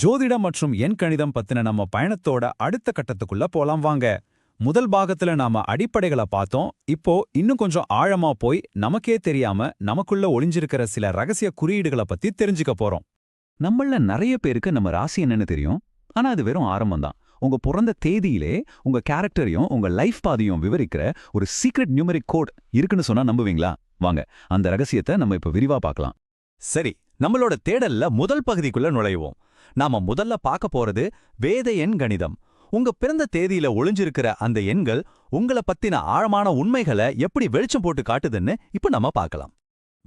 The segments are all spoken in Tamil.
ஜோதிடம் மற்றும் எண் கணிதம் பத்தின நம்ம பயணத்தோட அடுத்த கட்டத்துக்குள்ள போலாம் வாங்க. முதல் பாகத்துல நாம அடிப்படைகளை பார்த்தோம். இப்போ இன்னும் கொஞ்சம் ஆழமா போய் நமக்கே தெரியாம நமக்குள்ள ஒளிஞ்சிருக்கிற சில ரகசிய குறியீடுகளை பத்தி தெரிஞ்சுக்க போறோம். நம்மள நிறைய பேருக்கு நம்ம ராசி என்னன்னு தெரியும். ஆனா அது வெறும் ஆரம்பம் தான் உங்க பிறந்த தேதியிலே உங்க கேரக்டரையும் உங்க லைஃப் பாதையும் விவரிக்கிற ஒரு சீக்ரெட் நியூமரிக் கோட் இருக்குன்னு சொன்னா நம்புவீங்களா? வாங்க அந்த ரகசியத்தை நம்ம இப்ப விரிவா பார்க்கலாம். சரி நம்மளோட தேடல்ல முதல் பகுதிக்குள்ள நுழைவோம். நாம முதல்ல பார்க்க போறது வேத எண் கணிதம். உங்க பிறந்த தேதியில ஒளிஞ்சிருக்கிற அந்த எண்கள் உங்கள பத்தின ஆழமான உண்மைகளை எப்படி வெளிச்சம் போட்டு காட்டுதுன்னு இப்ப நம்ம பார்க்கலாம்.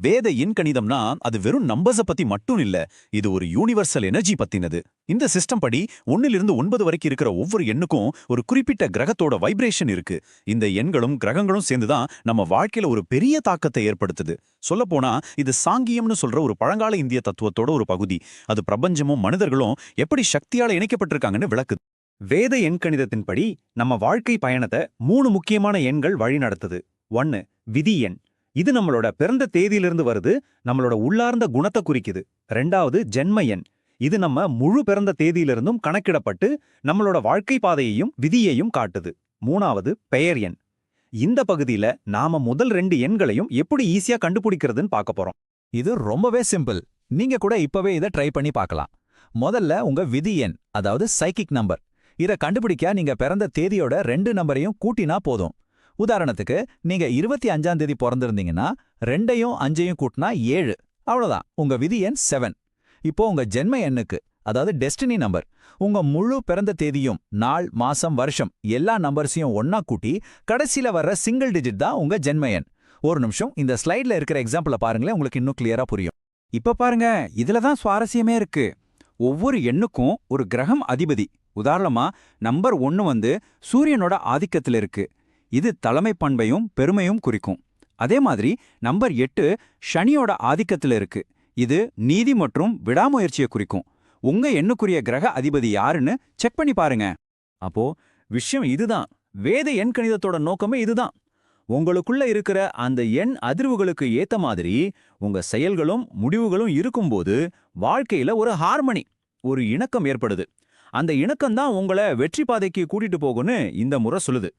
வேத எண் கணிதம்னா அது வெறும் நம்பர்ஸை பத்தி மட்டும் இல்ல இது ஒரு யூனிவர்சல் எனர்ஜி பத்தினது. இந்த சிஸ்டம் படி ஒன்னிலிருந்து ஒன்பது வரைக்கும் இருக்கிற ஒவ்வொரு எண்ணுக்கும் ஒரு குறிப்பிட்ட கிரகத்தோட வைப்ரேஷன் இருக்கு. இந்த எண்களும் கிரகங்களும் சேர்ந்துதான் நம்ம வாழ்க்கையில ஒரு பெரிய தாக்கத்தை ஏற்படுத்துது. சொல்லப்போனா இது சாங்கியம்னு சொல்ற ஒரு பழங்கால இந்திய தத்துவத்தோட ஒரு பகுதி. அது பிரபஞ்சமும் மனிதர்களும் எப்படி சக்தியால இணைக்கப்பட்டிருக்காங்கன்னு விளக்குது. வேத எண் கணிதத்தின்படி நம்ம வாழ்க்கை பயணத்தை மூணு முக்கியமான எண்கள் வழிநடத்துது. ஒன்னு விதி எண். இது நம்மளோட பிறந்த தேதியிலிருந்து வருது நம்மளோட உள்ளார்ந்த குணத்தை குறிக்குது. ரெண்டாவது ஜென்ம எண். இது நம்ம முழு பிறந்த தேதியிலிருந்தும் கணக்கிடப்பட்டு நம்மளோட வாழ்க்கை பாதையையும் விதியையும் காட்டுது. மூணாவது பெயர் எண். இந்த பகுதியில நாம முதல் ரெண்டு எண்களையும் எப்படி ஈஸியா கண்டுபிடிக்கிறதுன்னு பார்க்க போறோம். இது ரொம்பவே சிம்பிள். நீங்க கூட இப்பவே இதை ட்ரை பண்ணி பார்க்கலாம். முதல்ல உங்க விதி எண் அதாவது சைக்கிக் நம்பர். இத கண்டுபிடிக்க நீங்க பிறந்த தேதியோட ரெண்டு நம்பரையும் கூட்டினா போதும். உதாரணத்துக்கு நீங்க இருபத்தி அஞ்சாம் தேதி பிறந்திருந்தீங்கன்னா ரெண்டையும் அஞ்சையும் கூட்டினா ஏழு. அவ்வளவுதான். உங்க விதி எண் செவன் இப்போ உங்க ஜென்ம எண்ணுக்கு அதாவது டெஸ்டினி நம்பர் உங்க முழு பிறந்த தேதியும் நாள் மாசம் வருஷம் எல்லா நம்பர்ஸையும் ஒன்னா கூட்டி கடைசியில வர்ற சிங்கிள் டிஜிட் தான் உங்க ஜென்ம எண். ஒரு நிமிஷம் இந்த ஸ்லைட்ல இருக்கிற எக்ஸாம்பிள பாருங்களேன் உங்களுக்கு இன்னும் கிளியரா புரியும். இப்ப பாருங்க இதுல தான் சுவாரஸ்யமே இருக்கு. ஒவ்வொரு எண்ணுக்கும் ஒரு கிரகம் அதிபதி. உதாரணமா நம்பர் ஒன்னு வந்து சூரியனோட ஆதிக்கத்துல இருக்கு. இது தலைமை பண்பையும் பெருமையும் குறிக்கும். அதே மாதிரி நம்பர் எட்டு சனியோட ஆதிக்கத்துல இருக்கு. இது நீதி மற்றும் விடாமுயற்சியை குறிக்கும். உங்க எண்ணுக்குரிய கிரக அதிபதி யாருன்னு செக் பண்ணி பாருங்க. அப்போ விஷயம் இதுதான். வேத எண் கணிதத்தோட நோக்கமே இதுதான். உங்களுக்குள்ள இருக்கிற அந்த எண் அதிர்வுகளுக்கு ஏத்த மாதிரி உங்க செயல்களும் முடிவுகளும் இருக்கும்போது வாழ்க்கையில ஒரு ஹார்மனி ஒரு இணக்கம் ஏற்படுது. அந்த இணக்கம் தான் உங்களை வெற்றி பாதைக்கு கூட்டிட்டு போகும்னு இந்த முறை சொல்லுது.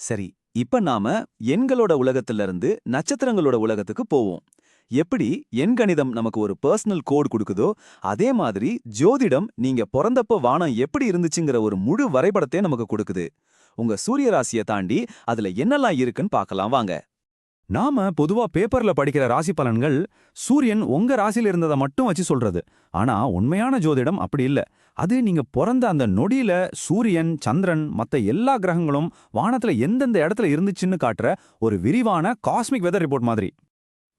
சரி இப்ப நாம எண்களோட உலகத்துல இருந்து நட்சத்திரங்களோட உலகத்துக்கு போவோம். எப்படி எண் கணிதம் நமக்கு ஒரு பர்சனல் கோட் கொடுக்குதோ அதே மாதிரி ஜோதிடம் நீங்க பிறந்தப்ப வானம் எப்படி இருந்துச்சுங்கிற ஒரு முழு வரைபடத்தை நமக்கு கொடுக்குது. உங்க சூரிய ராசியை தாண்டி அதுல என்னெல்லாம் இருக்குன்னு பார்க்கலாம் வாங்க. நாம பொதுவா பேப்பர்ல படிக்கிற ராசி பலன்கள் சூரியன் உங்க ராசியில இருந்ததை மட்டும் வச்சு சொல்றது. ஆனா உண்மையான ஜோதிடம் அப்படி இல்ல. அது நீங்க பிறந்த அந்த நொடியில சூரியன் சந்திரன் மத்த எல்லா கிரகங்களும் வானத்துல எந்தெந்த இடத்துல இருந்துச்சுன்னு காட்டுற ஒரு விரிவான காஸ்மிக் வெதர் ரிப்போர்ட் மாதிரி.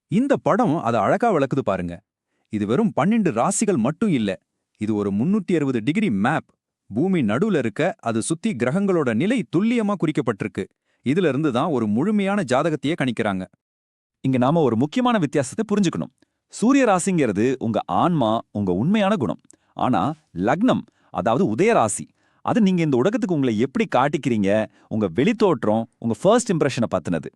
இந்த படம் அதை அழகா விளக்குது பாருங்க. இது வெறும் பன்னெண்டு ராசிகள் மட்டும் இல்ல. இது ஒரு முன்னூத்தி அறுபது டிகிரி மேப் பூமி நடுவுல இருக்க அது சுத்தி கிரகங்களோட நிலை துல்லியமா குறிக்கப்பட்டிருக்கு. இதுல இருந்து தான் ஒரு முழுமையான ஜாதகத்தையே கணிக்கிறாங்க. இங்க நாம ஒரு முக்கியமான வித்தியாசத்தை புரிஞ்சுக்கணும். சூரிய ராசிங்கிறது உங்க ஆன்மா உங்க உண்மையான குணம். ஆனா லக்னம் அதாவது உதயராசி அது நீங்க இந்த உலகத்துக்கு உங்களை எப்படி காட்டிக்கிறீங்க உங்க வெளித்தோற்றம் உங்க ஃபர்ஸ்ட் இம்ப்ரெஷனை பத்தினது.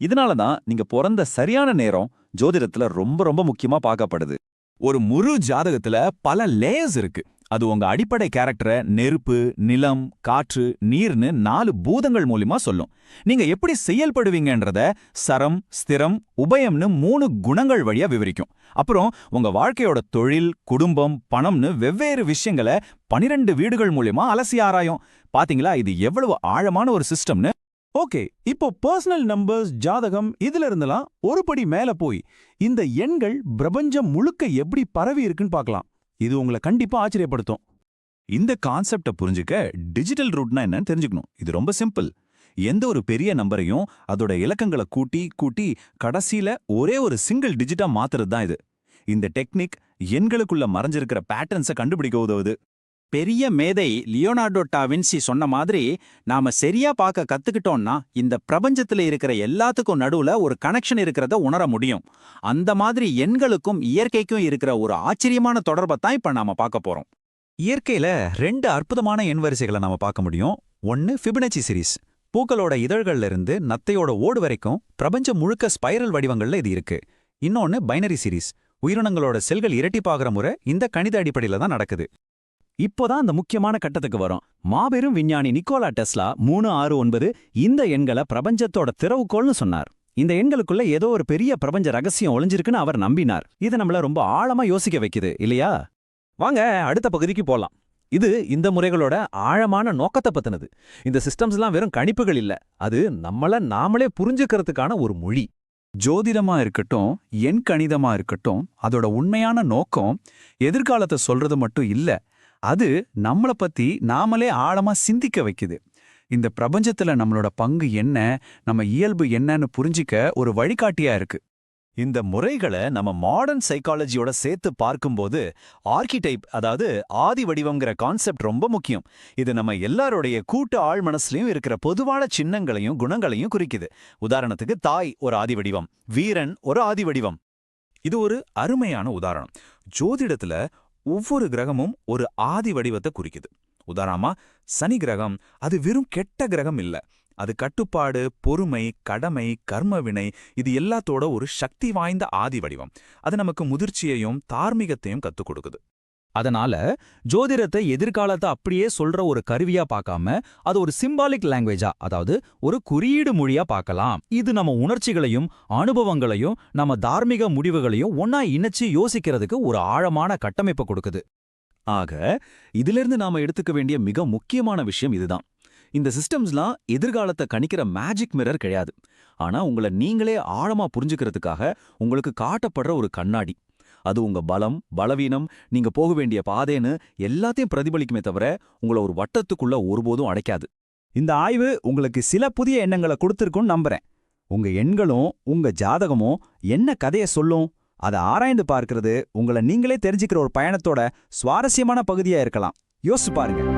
இதனால தான் நீங்க பிறந்த சரியான நேரம் ஜோதிடத்துல ரொம்ப ரொம்ப முக்கியமா பார்க்கப்படுது. ஒரு முழு ஜாதகத்துல பல லேயர்ஸ் இருக்கு. அது உங்க அடிப்படை கேரக்டரை நெருப்பு நிலம் காற்று நீர்னு நாலு பூதங்கள் மூலியமா சொல்லும். நீங்க எப்படி செயல்படுவீங்கன்றத சரம் ஸ்திரம் உபயம்னு மூணு குணங்கள் வழியா விவரிக்கும். அப்புறம் உங்க வாழ்க்கையோட தொழில் குடும்பம் பணம்னு வெவ்வேறு விஷயங்களை பனிரெண்டு வீடுகள் மூலியமா அலசி ஆராயும். பாத்தீங்களா? இது எவ்வளவு ஆழமான ஒரு சிஸ்டம்னு ஓகே இப்போ பர்சனல் நம்பர்ஸ் ஜாதகம் இதுல இருந்தெல்லாம் ஒரு படி மேல போய் இந்த எண்கள் பிரபஞ்சம் முழுக்க எப்படி பரவி இருக்குன்னு பார்க்கலாம் இது உங்களை கண்டிப்பா ஆச்சரியப்படுத்தும். இந்த கான்செப்டை புரிஞ்சுக்க டிஜிட்டல் ரூட்னா என்னன்னு தெரிஞ்சுக்கணும். இது ரொம்ப சிம்பிள் எந்த ஒரு பெரிய நம்பரையும் அதோட இலக்கங்களை கூட்டி கூட்டி கடைசியில ஒரே ஒரு சிங்கிள் டிஜிட்டா மாத்துறது தான் இது. இந்த டெக்னிக் எண்களுக்குள்ள மறைஞ்சிருக்கிற பேட்டர்ன்ஸை கண்டுபிடிக்க உதவுது. பெரிய மேதை லியோனார்டோ டாவின்சி சொன்ன மாதிரி நாம சரியா பார்க்க கத்துக்கிட்டோம்னா இந்த பிரபஞ்சத்துல இருக்கிற எல்லாத்துக்கும் நடுவுல ஒரு கனெக்ஷன் இருக்கிறத உணர முடியும். அந்த மாதிரி எண்களுக்கும் இயற்கைக்கும் இருக்கிற ஒரு ஆச்சரியமான தொடர்பை தான் இப்ப நாம பார்க்க போறோம். இயற்கையில ரெண்டு அற்புதமான எண் வரிசைகளை நாம பார்க்க முடியும். ஒன்னு ஃபிபினச்சி சீரீஸ் பூக்களோட இதழ்கள்ல இருந்து நத்தையோட ஓடு வரைக்கும் பிரபஞ்சம் முழுக்க ஸ்பைரல் வடிவங்கள்ல இது இருக்கு. இன்னொன்னு பைனரி சீரீஸ் உயிரினங்களோட செல்கள் இரட்டிப்பாகிற முறை இந்த கணித அடிப்படையில தான் நடக்குது. இப்போதான் அந்த முக்கியமான கட்டத்துக்கு வரும். மாபெரும் விஞ்ஞானி நிக்கோலா டெஸ்லா மூணு ஆறு ஒன்பது இந்த எண்களை பிரபஞ்சத்தோட திறவுகோள்னு சொன்னார். இந்த எண்களுக்குள்ள ஏதோ ஒரு பெரிய பிரபஞ்ச ரகசியம் ஒளிஞ்சிருக்குன்னு அவர் நம்பினார். இது நம்மள ரொம்ப ஆழமா யோசிக்க வைக்குது இல்லையா? வாங்க அடுத்த பகுதிக்கு போலாம். இது இந்த முறைகளோட ஆழமான நோக்கத்தை பத்தினது. இந்த சிஸ்டம்ஸ்லாம் வெறும் கணிப்புகள் இல்ல. அது நம்மள நாமளே புரிஞ்சுக்கிறதுக்கான ஒரு மொழி. ஜோதிடமா இருக்கட்டும் எண் கணிதமா இருக்கட்டும் அதோட உண்மையான நோக்கம் எதிர்காலத்தை சொல்றது மட்டும் இல்ல அது நம்மள பத்தி நாமளே ஆழமா சிந்திக்க வைக்குது. இந்த பிரபஞ்சத்துல நம்மளோட பங்கு என்ன நம்ம இயல்பு என்னன்னு புரிஞ்சிக்க ஒரு வழிகாட்டியா இருக்கு. இந்த முறைகளை நம்ம மாடர்ன் சைக்காலஜியோட சேர்த்து பார்க்கும்போது ஆர்கிடைப் அதாவது ஆதி வடிவங்கிற கான்செப்ட் ரொம்ப முக்கியம். இது நம்ம எல்லாருடைய கூட்டு ஆழ் மனசுலையும் இருக்கிற பொதுவான சின்னங்களையும் குணங்களையும் குறிக்குது. உதாரணத்துக்கு தாய் ஒரு ஆதி வடிவம் வீரன் ஒரு ஆதி வடிவம். இது ஒரு அருமையான உதாரணம். ஜோதிடத்துல ஒவ்வொரு கிரகமும் ஒரு ஆதி வடிவத்தை குறிக்குது. உதாரணமா சனி கிரகம் அது வெறும் கெட்ட கிரகம் இல்ல. அது கட்டுப்பாடு பொறுமை கடமை கர்மவினை இது எல்லாத்தோட ஒரு சக்தி வாய்ந்த ஆதி வடிவம். அது நமக்கு முதிர்ச்சியையும் தார்மீகத்தையும் கத்துக் கொடுக்குது. அதனால ஜோதிடத்தை எதிர்காலத்தை அப்படியே சொல்ற ஒரு கருவியா பார்க்காம அது ஒரு சிம்பாலிக் லாங்குவேஜா அதாவது ஒரு குறியீடு மொழியா பார்க்கலாம். இது நம்ம உணர்ச்சிகளையும் அனுபவங்களையும் நம்ம தார்மீக முடிவுகளையும் ஒன்னா இணைச்சு யோசிக்கிறதுக்கு ஒரு ஆழமான கட்டமைப்பை கொடுக்குது. ஆக இதிலிருந்து நாம எடுத்துக்க வேண்டிய மிக முக்கியமான விஷயம் இதுதான். இந்த சிஸ்டம்ஸ்லாம் எதிர்காலத்தை கணிக்கிற மேஜிக் மிரர் கிடையாது. ஆனா உங்களை நீங்களே ஆழமா புரிஞ்சுக்கிறதுக்காக உங்களுக்கு காட்டப்படுற ஒரு கண்ணாடி. அது உங்க பலம் பலவீனம் நீங்க போக வேண்டிய பாதைன்னு எல்லாத்தையும் பிரதிபலிக்குமே தவிர உங்களை ஒரு வட்டத்துக்குள்ள ஒருபோதும் அடைக்காது. இந்த ஆய்வு உங்களுக்கு சில புதிய எண்ணங்களை கொடுத்துருக்குன்னு நம்புறேன். உங்க எண்களும் உங்க ஜாதகமும் என்ன கதையை சொல்லும் அதை ஆராய்ந்து பார்க்கறது உங்களை நீங்களே தெரிஞ்சுக்கிற ஒரு பயணத்தோட சுவாரஸ்யமான பகுதியா இருக்கலாம். யோசிச்சு பாருங்க.